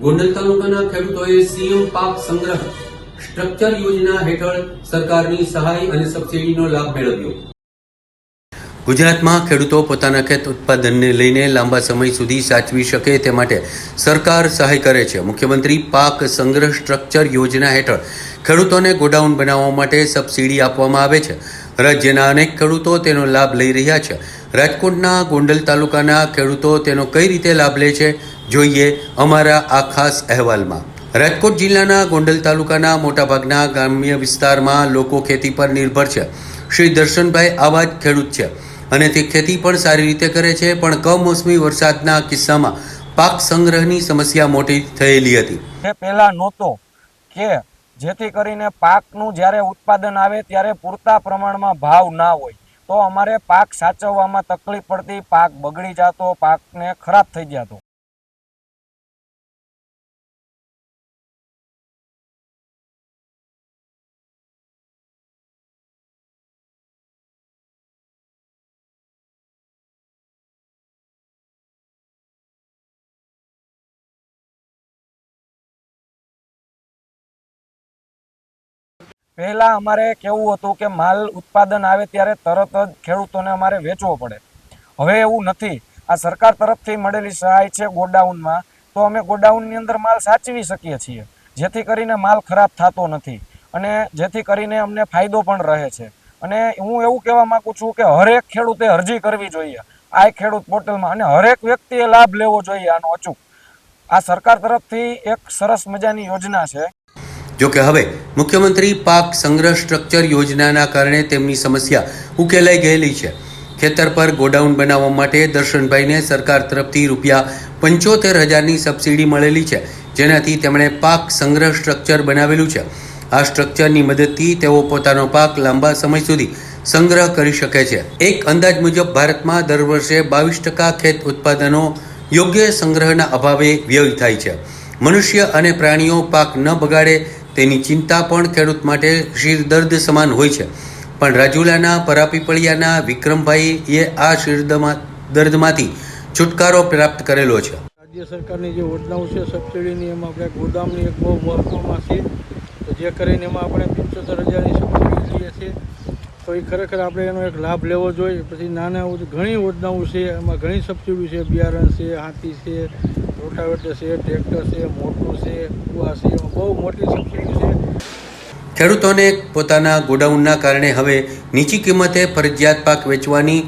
ગોંડલ તાલુકાના ખેડૂતોએ સીએમ પાક સંગ્રહ સ્ટ્રક્ચર યોજના હેઠળ સરકારની સહાય અને સબસિડીનો લાભ મેળવ્યો. ગુજરાતમાં ખેડૂતો પોતાના ખેત ઉત્પાદનને લઈને લાંબા સમય સુધી સાચવી શકે તે માટે સરકાર સહાય કરે છે. મુખ્યમંત્રી પાક સંગ્રહ સ્ટ્રક્ચર યોજના હેઠળ ખેડૂતોને ગોડાઉન બનાવવા માટે સબસિડી આપવામાં આવે છે. રાજ્યના અનેક ખેડૂતો તેનો લાભ લઈ રહ્યા છે. રાજકોટના ગોંડલ તાલુકાના ખેડૂતો તેનો કઈ રીતે લાભ લે છે? જોઈએ અમારા આ ખાસ અહેવાલમાં. રાજકોટ જિલ્લાના ગોંડલ તાલુકાના મોટાભાગના ગ્રામ્ય વિસ્તારમાં લોકો ખેતી પર નિર્ભર છે. શ્રી દર્શનભાઈ આવા જ ખેડૂત છે અને તે ખેતી પણ સારી રીતે કરે છે, પણ કમોસમી વરસાદના કિસ્સામાં પાક સંગ્રહની સમસ્યા મોટી થયેલી હતી. પહેલા નહોતો કે જેથી કરીને પાકનું જ્યારે ઉત્પાદન આવે ત્યારે પૂરતા પ્રમાણમાં ભાવ ના હોય. તો અમારે પાક સાચવવામાં તકલીફ પડતી, પાક બગડી જતો, પાકને ખરાબ થઈ જતો. પહેલા અમારે કેવું હતું કે માલ ઉત્પાદન આવે ત્યારે તરત જ ખેડૂતોને અમારે વેચવો પડે. હવે એવું નથી. આ સરકાર તરફથી મળેલી સહાય છે ગોડાઉનમાં. તો અમે ગોડાઉનની અંદર માલ સાચવી શકીએ છીએ. જેથી કરીને માલ ખરાબ થતો નથી. અને જેથી કરીને અમને ફાયદો પણ રહે છે. અને હું એવું કહેવા માંગુ છું કે હરેક ખેડૂતે અરજી કરવી જોઈએ. આ ખેડૂત પોર્ટલમાં. અને હરેક વ્યક્તિએ લાભ લેવો જોઈએ આનો અચૂક. આ સરકાર તરફથી એક સરસ મજાની યોજના છે. જો કે હવે મુખ્યમંત્રી પાક સંગ્રહ સ્ટ્રક્ચર યોજનાના કારણે તેમની સમસ્યા ઉકેલાઈ ગયેલી છે. ખેતર પર ગોડાઉન બનાવવા માટે દર્શનભાઈને સરકાર તરફથી રૂપિયા પંચોતેર હજારની સબસિડી મળેલી છે, જેનાથી તેમણે પાક સંગ્રહ સ્ટ્રક્ચર બનાવેલું છે. આ સ્ટ્રક્ચરની મદદથી તેઓ પોતાનો પાક લાંબા સમય સુધી સંગ્રહ કરી શકે છે. એક અંદાજ મુજબ ભારતમાં દર વર્ષે બાવીસ ટકા ખેત ઉત્પાદનો યોગ્ય સંગ્રહના અભાવે વ્યય થાય છે. મનુષ્ય અને પ્રાણીઓ પાક ન બગાડે તેની ચિંતા પણ ખેડૂત માટે શિરદર્દ સમાન હોય છે. પણ રાજુલાના પરાપીપળિયાના વિક્રમભાઈએ આ શિરદમાં, દર્દમાંથી છુટકારો પ્રાપ્ત કરેલો છે. રાજ્ય સરકારની જે યોજનાઓ છે, સબસિડીની, એમાં આપણે ગોદામની એક બહુ મહત્વમાં છે તો જે કરીને એમાં આપણે પંચોતેર હજારની સબસિડી લઈએ છીએ. તો એ ખરેખર આપણે એનો એક લાભ લેવો જોઈએ. પછી નાના ઘણી યોજનાઓ છે, એમાં ઘણી સબસિડી છે, બિયારણ છે, હાથી છે, રોટાવેટર છે, ટ્રેક્ટર છે, મોટું છે, કુવા છે બહુ મોટી સબસિડી છે. ખેડૂતોને પોતાના ગોડાઉનના કારણે હવે નીચી કિંમતે ફરજિયાત પાક વેચવાની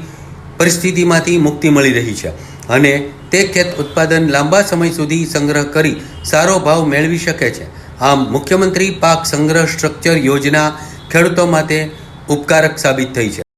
પરિસ્થિતિમાંથી મુક્તિ મળી રહી છે અને તે ખેત ઉત્પાદન લાંબા સમય સુધી સંગ્રહ કરી સારો ભાવ મેળવી શકે છે. આમ મુખ્યમંત્રી પાક સંગ્રહ સ્ટ્રક્ચર યોજના ખેડૂતો માટે ઉપકારક સાબિત થઈ છે.